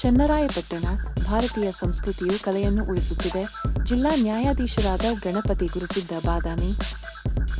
ಚನ್ನರಾಯಪಟ್ಟಣ ಭಾರತೀಯ ಸಂಸ್ಕೃತಿಯು ಕಲೆಯನ್ನು ಉಳಿಸುತ್ತಿದೆ. ಜಿಲ್ಲಾ ನ್ಯಾಯಾಧೀಶರಾದ ಗಣಪತಿ ಗುರುಸಿದ್ದ ಬಾದಾಮಿ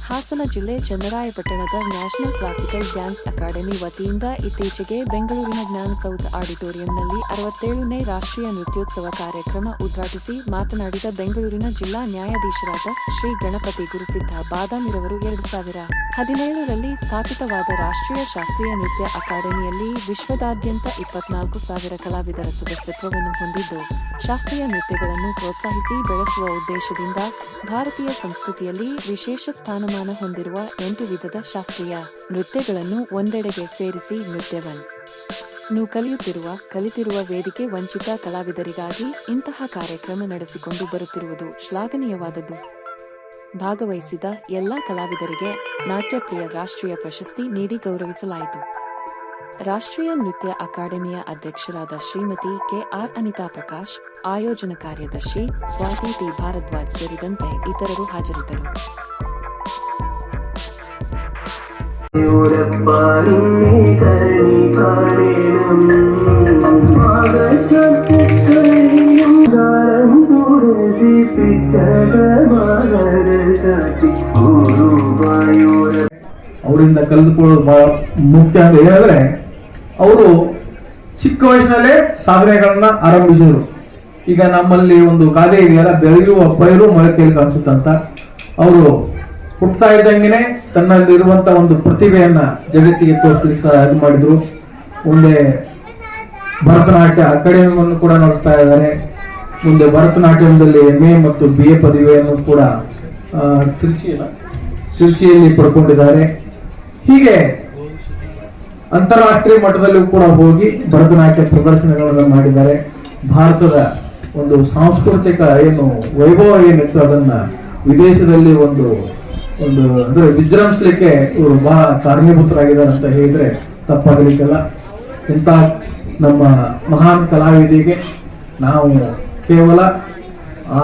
ಹಾಸನ ಜಿಲ್ಲೆ ಚನ್ನರಾಯಪಟ್ಟಣದ ನ್ಯಾಷನಲ್ ಕ್ಲಾಸಿಕಲ್ ಡ್ಯಾನ್ಸ್ ಅಕಾಡೆಮಿ ವತಿಯಿಂದ ಇತ್ತೀಚೆಗೆ ಬೆಂಗಳೂರಿನ ಜ್ಞಾನಸೌಧ ಆಡಿಟೋರಿಯಂನಲ್ಲಿ ಅರವತ್ತೇಳನೇ ರಾಷ್ಟ್ರೀಯ ನೃತ್ಯೋತ್ಸವ ಕಾರ್ಯಕ್ರಮ ಉದ್ಘಾಟಿಸಿ ಮಾತನಾಡಿದ ಬೆಂಗಳೂರಿನ ಜಿಲ್ಲಾ ನ್ಯಾಯಾಧೀಶರಾದ ಶ್ರೀ ಗಣಪತಿ ಗುರುಸಿದ್ಧ ಬಾದಾಮಿರವರು ಎರಡು ಸಾವಿರ ಹದಿನೇಳರಲ್ಲಿ ಸ್ಥಾಪಿತವಾದ ರಾಷ್ಟ್ರೀಯ ಶಾಸ್ತ್ರೀಯ ನೃತ್ಯ ಅಕಾಡೆಮಿಯಲ್ಲಿ ವಿಶ್ವದಾದ್ಯಂತ ಇಪ್ಪತ್ನಾಲ್ಕು ಸಾವಿರ ಕಲಾವಿದರ ಸದಸ್ಯತ್ವವನ್ನು ಹೊಂದಿದ್ದು, ಶಾಸ್ತ್ರೀಯ ನೃತ್ಯಗಳನ್ನು ಪ್ರೋತ್ಸಾಹಿಸಿ ಬೆಳೆಸುವ ಉದ್ದೇಶದಿಂದ ಭಾರತೀಯ ಸಂಸ್ಕೃತಿಯಲ್ಲಿ ವಿಶೇಷ ಸ್ಥಾನಮಾನ ಹೊಂದಿರುವ ಎಂಟು ವಿಧದ ಶಾಸ್ತ್ರೀಯ ನೃತ್ಯಗಳನ್ನು ಒಂದೆಡೆಗೆ ಸೇರಿಸಿ ನೃತ್ಯವನ್ನು ಕಲಿಯುತ್ತಿರುವ, ಕಲಿತಿರುವ ವೇದಿಕೆ ವಂಚಿತ ಕಲಾವಿದರಿಗಾಗಿ ಇಂತಹ ಕಾರ್ಯಕ್ರಮ ನಡೆಸಿಕೊಂಡು ಬರುತ್ತಿರುವುದು ಶ್ಲಾಘನೀಯವಾದದ್ದು. ಭಾಗವಹಿಸಿದ ಎಲ್ಲಾ ಕಲಾವಿದರಿಗೆ ನಾಟ್ಯಪ್ರಿಯ ರಾಷ್ಟ್ರೀಯ ಪ್ರಶಸ್ತಿ ನೀಡಿ ಗೌರವಿಸಲಾಯಿತು. ರಾಷ್ಟ್ರೀಯ ನೃತ್ಯ ಅಕಾಡೆಮಿಯ ಅಧ್ಯಕ್ಷರಾದ ಶ್ರೀಮತಿ ಕೆಆರ್ ಅನಿತಾ ಪ್ರಕಾಶ್, ಆಯೋಜನ ಕಾರ್ಯದರ್ಶಿ ಸ್ವಾತಿ ಟಿ ಭಾರದ್ವಾಜ್ ಸೇರಿದಂತೆ ಇತರರು ಹಾಜರಿದ್ದರು. ಅವರಿಂದ ಕಲಿದುಕೊಳ್ಳೋದು ಬಹಳ ಮುಖ್ಯ ಅಂತ ಹೇಳಿದ್ರೆ, ಅವರು ಚಿಕ್ಕ ವಯಸ್ಸಿನಲ್ಲೇ ಸಾಧನೆಗಳನ್ನ ಆರಂಭಿಸಿದರು. ಈಗ ನಮ್ಮಲ್ಲಿ ಒಂದು ಗಾದೆ ಇದೆಯಲ್ಲ, ಬೆಳೆಯುವ ಪೈರು ಮೊಳಕೆಯಲ್ಲಿ ಕಾಣಿಸುತ್ತಂತ ಅವರು ಹುಟ್ಟತಾ ಇದ್ದಂಗೆನೆ ತನ್ನಲ್ಲಿರುವಂತ ಒಂದು ಪ್ರತಿಭೆಯನ್ನ ಜಗತ್ತಿಗೆ ತೋರಿಸಲಿಕ್ಕೆ ಇದು ಮಾಡಿದ್ರು. ಮುಂದೆ ಭರತನಾಟ್ಯ ಅಕಾಡೆಮಿಯನ್ನು ಕೂಡ ನಡೆಸ್ತಾ ಇದ್ದಾರೆ. ಮುಂದೆ ಭರತನಾಟ್ಯಮದಲ್ಲಿ ಎಂ ಎ ಮತ್ತು ಬಿ ಎ ಪದವಿಯನ್ನು ಕೂಡ ಆ, ತಿರುಚಿ ತಿರುಚಿಯಲ್ಲಿ ಪಡ್ಕೊಂಡಿದ್ದಾರೆ. ಹೀಗೆ ಅಂತಾರಾಷ್ಟ್ರೀಯ ಮಟ್ಟದಲ್ಲೂ ಕೂಡ ಹೋಗಿ ಭರತನಾಟ್ಯ ಪ್ರದರ್ಶನಗಳನ್ನು ಮಾಡಿದ್ದಾರೆ. ಭಾರತದ ಒಂದು ಸಾಂಸ್ಕೃತಿಕ ಏನು ವೈಭವ ಏನಿತ್ತು ಅದನ್ನ ವಿದೇಶದಲ್ಲಿ ಒಂದು ಒಂದು, ಅಂದ್ರೆ ವಿಜೃಂಭಿಸಲಿಕ್ಕೆ ಇವರು ಬಹಳ ಕಾರಣೀಭೂತರಾಗಿದ್ದಾರೆ ಅಂತ ಹೇಳಿದ್ರೆ ತಪ್ಪಾಗಲಿಕ್ಕೆಲ್ಲ. ಇಂಥ ನಮ್ಮ ಮಹಾನ್ ಕಲಾವಿದಿಗೆ ನಾವು ಕೇವಲ, ಆ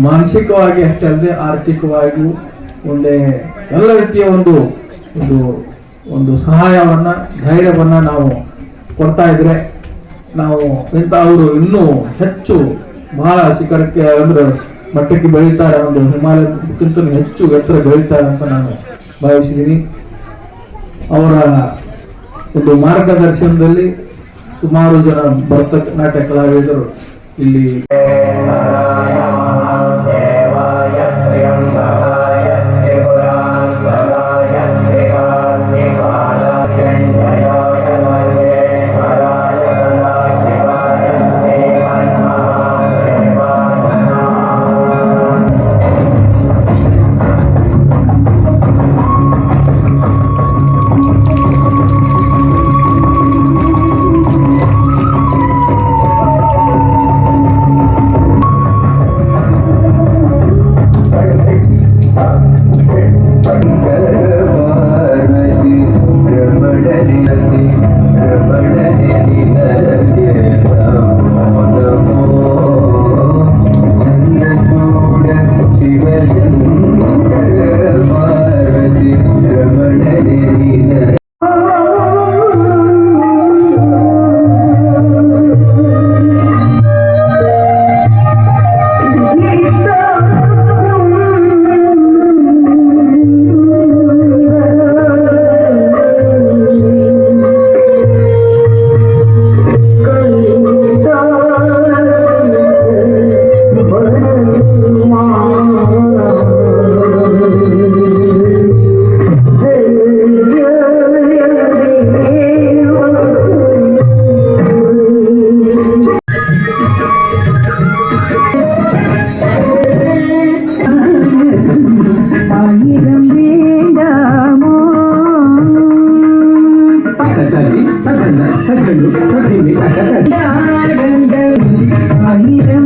ಮಾನಸಿಕವಾಗಿ ಅಷ್ಟೇ ಅಲ್ಲದೆ ಆರ್ಥಿಕವಾಗಿಯೂ ಒಂದೇ ಎಲ್ಲ ರೀತಿಯ ಒಂದು ಒಂದು ಒಂದು ಸಹಾಯವನ್ನ, ಧೈರ್ಯವನ್ನ ನಾವು ಕೊಡ್ತಾ ಇದ್ರೆ ನಾವು ಇಂಥ ಅವರು ಇನ್ನೂ ಹೆಚ್ಚು ಬಹಳ ಶಿಖರಕ್ಕೆ ಅಂದ್ರೆ ಮಟ್ಟಕ್ಕೆ ಬೆಳೀತಾರೆ. ಒಂದು ಹಿಮಾಲಯಕ್ಕಿಂತ ಹೆಚ್ಚು ಎತ್ತರ ಬೆಳೀತಾರೆ ಅಂತ ನಾನು ಭಾವಿಸಿದ್ದೀನಿ. ಅವರ ಒಂದು ಮಾರ್ಗದರ್ಶನದಲ್ಲಿ ಸುಮಾರು ಜನ ಭರತನಾಟ್ಯ ಕಲಾವಿದರು ಇಲ್ಲಿ Yeah.